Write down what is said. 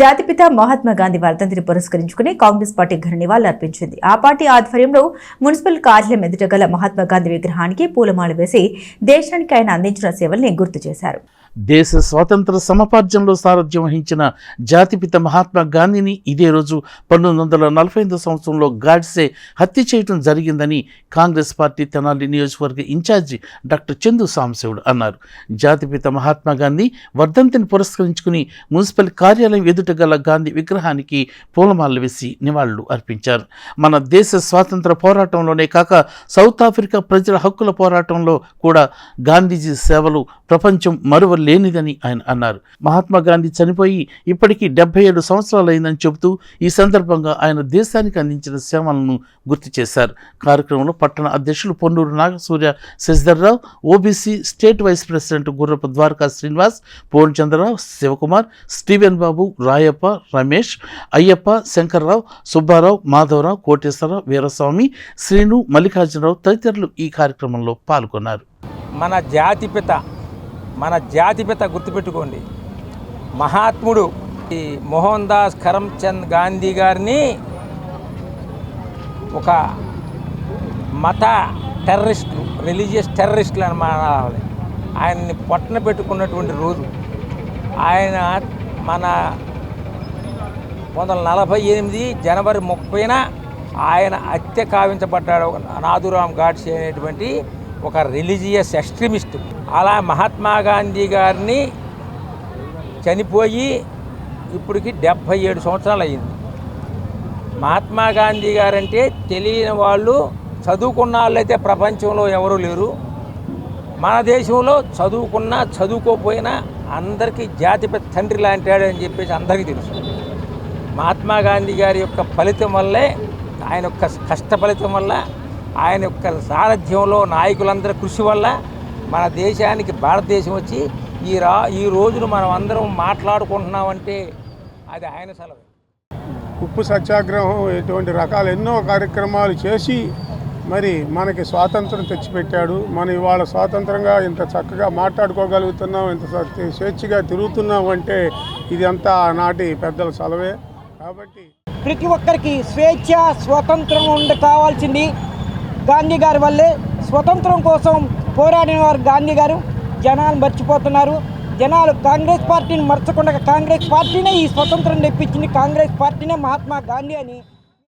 జాతిపిత మహాత్మా గాంధీ వర్ధంతిని పురస్కరించుకుని కాంగ్రెస్ పార్టీ ఘన నివాళులు అర్పించింది. ఆ పార్టీ ఆధ్వర్యంలో మున్సిపల్ కార్యాలయం ఎదుట గల మహాత్మా గాంధీ విగ్రహానికి పూలమాల వేసి దేశానికి ఆయన అందించిన సేవల్ని గుర్తు చేశారు. దేశ స్వాతంత్ర సమపార్జనలో సారథ్యం వహించిన జాతిపిత మహాత్మా గాంధీని ఇదే రోజు పంతొమ్మిది వందల నలభై ఐదు సంవత్సరంలో గాడ్సే హత్య చేయడం జరిగిందని కాంగ్రెస్ పార్టీ తెనాలి నియోజకవర్గ ఇన్ఛార్జి డాక్టర్ చందు సాంశివుడు అన్నారు. జాతిపిత మహాత్మా గాంధీ వర్ధంతిని పురస్కరించుకుని మున్సిపల్ కార్యాలయం ఎదుట గల గాంధీ విగ్రహానికి పూలమాలలు వేసి నివాళులు అర్పించారు. మన దేశ స్వాతంత్ర పోరాటంలోనే కాక సౌత్ ఆఫ్రికా ప్రజల హక్కుల పోరాటంలో కూడా గాంధీజీ సేవలు ప్రపంచం లేనిదని ఆయన అన్నారు. మహాత్మా గాంధీ చనిపోయి ఇప్పటికీ డెబ్బై ఏడు సంవత్సరాలైందని చెబుతూ ఈ సందర్భంగా ఆయన దేశానికి అందించిన సేవలను గుర్తు చేశారు. కార్యక్రమంలో పట్టణ అధ్యక్షులు Ponnuru Nagasurya Sasidhar Rao OBC state vice president Gurrapu Dwaraka Srinivas Purnachandra Rao Sivakumar Steven Babu Rayappa Ramesh Ayyappa Shankar Rao Subba Rao Madhava Rao Koteswara Rao Veeraswamy Srinu Mallikarjuna Rao తదితరులు ఈ కార్యక్రమంలో పాల్గొన్నారు. మన జాతిపిత మన జాతిపిత గుర్తుపెట్టుకోండి. మహాత్ముడు ఈ మోహన్ దాస్ కరమ్చంద్ గాంధీ గారిని ఒక మత టెర్రరిస్టులు రిలీజియస్ టెర్రరిస్టులు అని మానాలి ఆయన్ని పొట్టన పెట్టుకున్నటువంటి రోజు. ఆయన మన పంతొమ్మిది వందల నలభై ఎనిమిది జనవరి ముప్పైన ఆయన హత్య కావించబడ్డాడు నాదురామ్ గాడ్సే అనేటువంటి ఒక రిలీజియస్ ఎక్స్ట్రీమిస్ట్. అలా మహాత్మా గాంధీ గారిని చనిపోయి ఇప్పటికి డెబ్భై ఏడు సంవత్సరాలు అయ్యింది మహాత్మా గాంధీ గారంటే తెలియని వాళ్ళు చదువుకున్న వాళ్ళైతే ప్రపంచంలో ఎవరూ లేరు. మన దేశంలో చదువుకున్నా చదువుకోకపోయినా అందరికీ జాతిపతి తండ్రి లాంటి వాడు అని చెప్పేసి అందరికీ తెలుసు. మహాత్మా గాంధీ గారి యొక్క ఫలితం వల్లే ఆయన యొక్క కష్ట ఫలితం వల్ల ఆయన యొక్క సారథ్యంలో నాయకులందరి కృషి వల్ల మన దేశానికి భారతదేశం వచ్చి ఈ రా ఈ రోజును మనం అందరం మాట్లాడుకుంటున్నామంటే అది ఆయన సెలవు. ఉప్పు సత్యాగ్రహం ఇటువంటి రకాల ఎన్నో కార్యక్రమాలు చేసి మరి మనకి స్వాతంత్రం తెచ్చిపెట్టాడు. మనం ఇవాళ స్వాతంత్రంగా ఇంత చక్కగా మాట్లాడుకోగలుగుతున్నాం ఇంత స్వ- స్వేచ్ఛగా తిరుగుతున్నాం అంటే ఇది అంతా ఆనాటి పెద్దల సెలవే. కాబట్టి ప్రతి ఒక్కరికి స్వేచ్ఛ స్వతంత్రం ఉండ కావాల్సింది. గాంధీ గారి వల్లే స్వతంత్రం కోసం పోరాడిన వారు గాంధీ గారు. జనాలు మర్చిపోతున్నారు. జనాలు కాంగ్రెస్ పార్టీని మర్చకుండా కాంగ్రెస్ పార్టీనే ఈ స్వతంత్రం తెప్పించింది. కాంగ్రెస్ పార్టీనే మహాత్మా గాంధీ అని